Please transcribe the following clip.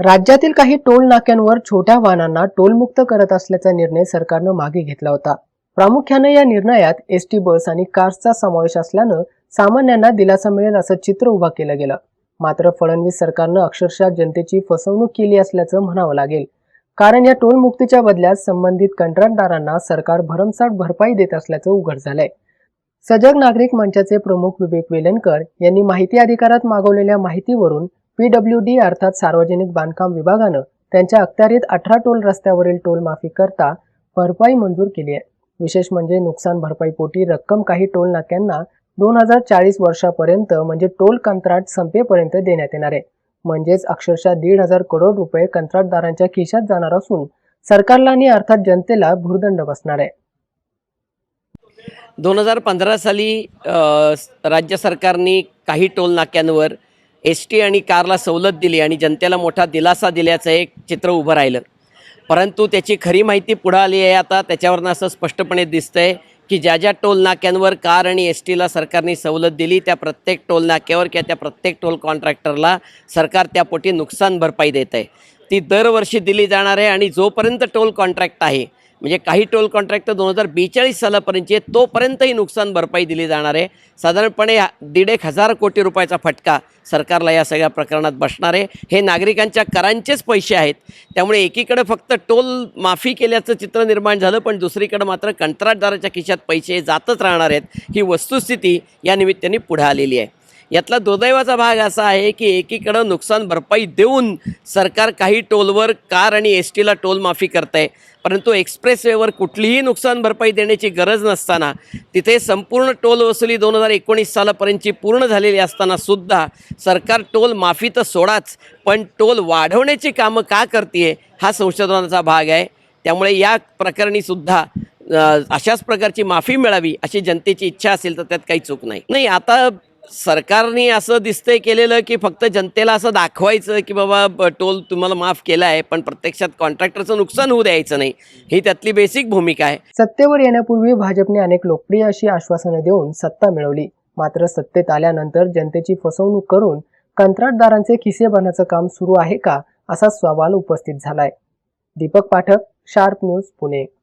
राज्यातील काही टोल नाक्यांवर छोट्या वाहनांना टोलमुक्त करत असल्याचा निर्णय सरकारनं मागे घेतला होता. प्रामुख्याने या निर्णयात एसटी बस आणि कार्सचा समावेश असल्यानं सामान्यांना दिलासा मिळेल असं चित्र उभा केलं गेलं. मात्र फडणवीस सरकारनं अक्षरशः जनतेची फसवणूक केली असल्याचं म्हणावं लागेल. कारण या टोलमुक्तीच्या बदल्यात संबंधित कंत्राटदारांना सरकार भरमसाठ भरपाई देत असल्याचं उघड झालंय. सजग नागरिक मंचाचे प्रमुख विवेक वेलणकर यांनी माहिती अधिकारात मागवलेल्या माहितीवरून पीडब्ल्यूडी अर्थात सार्वजनिक बांधकाम विभागानं त्यांच्या अखत्यारीत अठरा टोल रस्त्यावरील टोल माफी करता भरपाई मंजूर केली आहे. विशेष म्हणजे नुकसान भरपाईपोटी रक्कम काही टोल नाक्यांना दोन हजार चाळीस वर्षापर्यंत म्हणजे टोल कंत्राट संपेपर्यंत देण्यात येणार आहे. म्हणजेच अक्षरशः दीड हजार करोड रुपये कंत्राटदारांच्या खिशात जाणार असून सरकारला आणि अर्थात जनतेला भूर्दंड बसणार आहे. दोन हजार पंधरा साली राज्य सरकारने काही टोल नाक्यांवर एस टी आणि कारला सवलत दिली आणि जनतेला मोठा दिलासा दिल्याचं एक चित्र उभं राहिलं. परंतु त्याची खरी माहिती पुढं आली आहे आता. त्याच्यावरनं असं स्पष्टपणे दिसतं आहे की ज्या ज्या टोल नाक्यांवर कार आणि एस टीला सरकारने सवलत दिली त्या प्रत्येक टोल नाक्यावर किंवा त्या प्रत्येक टोल कॉन्ट्रॅक्टरला सरकार त्यापोटी नुकसान भरपाई देत आहे ती दरवर्षी दिली जाणार आहे आणि जोपर्यंत टोल कॉन्ट्रॅक्ट आहे म्हणजे काही टोल कॉन्ट्रॅक्ट दोन हजार बेचाळीस सालापर्यंतचे आहेत, तोपर्यंतही नुकसान भरपाई दिली जाणार आहे. साधारणपणे दीड एक हजार कोटी रुपयाचा फटका सरकारला या सगळ्या प्रकरणात बसणार आहे. हे नागरिकांच्या करांचेच पैसे आहेत. त्यामुळे एकीकडे फक्त टोल माफी केल्याचं चित्र निर्माण झालं पण दुसरीकडे मात्र कंत्राटदाराच्या खिशात पैसे जातच राहणार आहेत. ही वस्तुस्थिती या निमित्ताने पुढे आलेली आहे. यातला दुर्दैवाचा भाग असा आहे की एकीकडं नुकसान भरपाई देऊन सरकार काही टोलवर कार आणि एस टीला टोल माफी करत आहे परंतु एक्सप्रेसवेवर कुठलीही नुकसान भरपाई देण्याची गरज नसताना तिथे संपूर्ण टोल वसुली दोन हजार एकोणीस सालापर्यंतची पूर्ण झालेली असताना सुद्धा सरकार टोल माफी तर सोडाच पण टोल वाढवण्याची कामं का करते हा संशोधनाचा भाग आहे. त्यामुळे या प्रकरणीसुद्धा अशाच प्रकारची माफी मिळावी अशी जनतेची इच्छा असेल तर त्यात काही चूक नाही. नाही आता सरकारने असं दिसतंय केलेलं की फक्त जनतेला असं दाखवायचं की बाबा ब- टोल तुम्हाला माफ केला आहे पण प्रत्यक्षात कॉन्ट्रॅक्टरचं नुकसान होऊ द्यायचं नाही. ही त्यातली बेसिक भूमिका आहे. सत्तेवर येण्यापूर्वी भाजपने अनेक लोकप्रिय अशी आश्वासनं देऊन सत्ता मिळवली. मात्र सत्तेत आल्यानंतर जनतेची फसवणूक करून कंत्राटदारांचे खिसे भरण्याचं काम सुरू आहे का असा सवाल उपस्थित झालाय. Deepak Pathak sharp news Pune.